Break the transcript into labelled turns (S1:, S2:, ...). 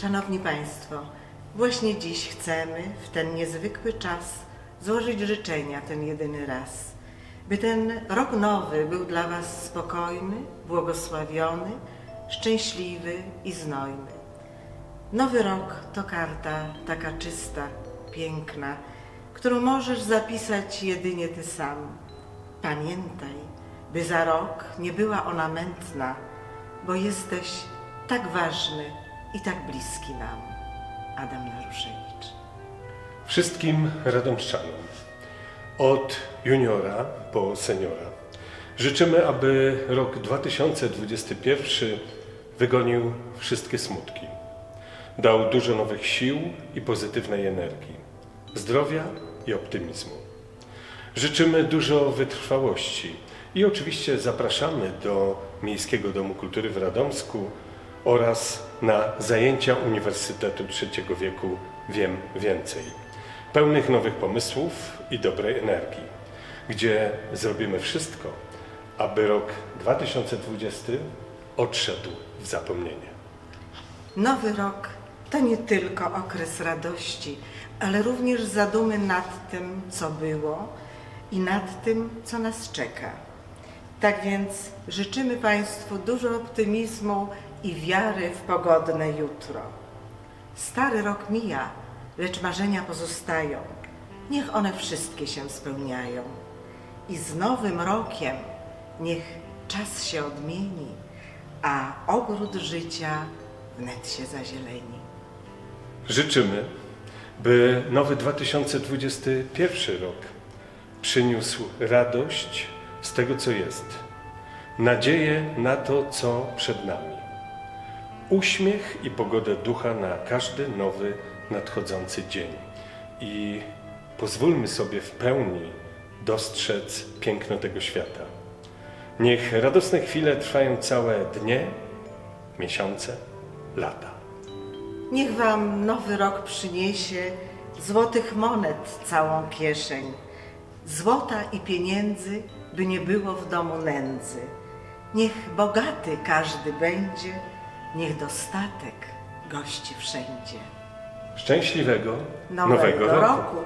S1: Szanowni Państwo, właśnie dziś chcemy w ten niezwykły czas złożyć życzenia ten jedyny raz, by ten rok nowy był dla Was spokojny, błogosławiony, szczęśliwy i znojny. Nowy rok to karta taka czysta, piękna, którą możesz zapisać jedynie Ty sam. Pamiętaj, by za rok nie była ona mętna, bo jesteś tak ważny i tak bliski nam. Adam Naruszewicz.
S2: Wszystkim radomszczanom, od juniora po seniora, życzymy, aby rok 2021 wygonił wszystkie smutki. Dał dużo nowych sił i pozytywnej energii, zdrowia i optymizmu. Życzymy dużo wytrwałości i oczywiście zapraszamy do Miejskiego Domu Kultury w Radomsku oraz na zajęcia Uniwersytetu Trzeciego Wieku Wiem Więcej, pełnych nowych pomysłów i dobrej energii, gdzie zrobimy wszystko, aby rok 2020 odszedł w zapomnienie.
S1: Nowy rok to nie tylko okres radości, ale również zadumy nad tym, co było i nad tym, co nas czeka. Tak więc życzymy Państwu dużo optymizmu i wiary w pogodne jutro. Stary rok mija, lecz marzenia pozostają. Niech one wszystkie się spełniają. I z nowym rokiem niech czas się odmieni, a ogród życia wnet się zazieleni.
S2: Życzymy, by nowy 2021 rok przyniósł radość z tego, co jest, nadzieję na to, co przed nami, uśmiech i pogodę ducha na każdy nowy nadchodzący dzień. I pozwólmy sobie w pełni dostrzec piękno tego świata. Niech radosne chwile trwają całe dnie, miesiące, lata.
S1: Niech Wam nowy rok przyniesie złotych monet całą kieszeń, złota i pieniędzy, by nie było w domu nędzy. Niech bogaty każdy będzie, niech dostatek gości wszędzie.
S2: Szczęśliwego
S1: Nowego, roku.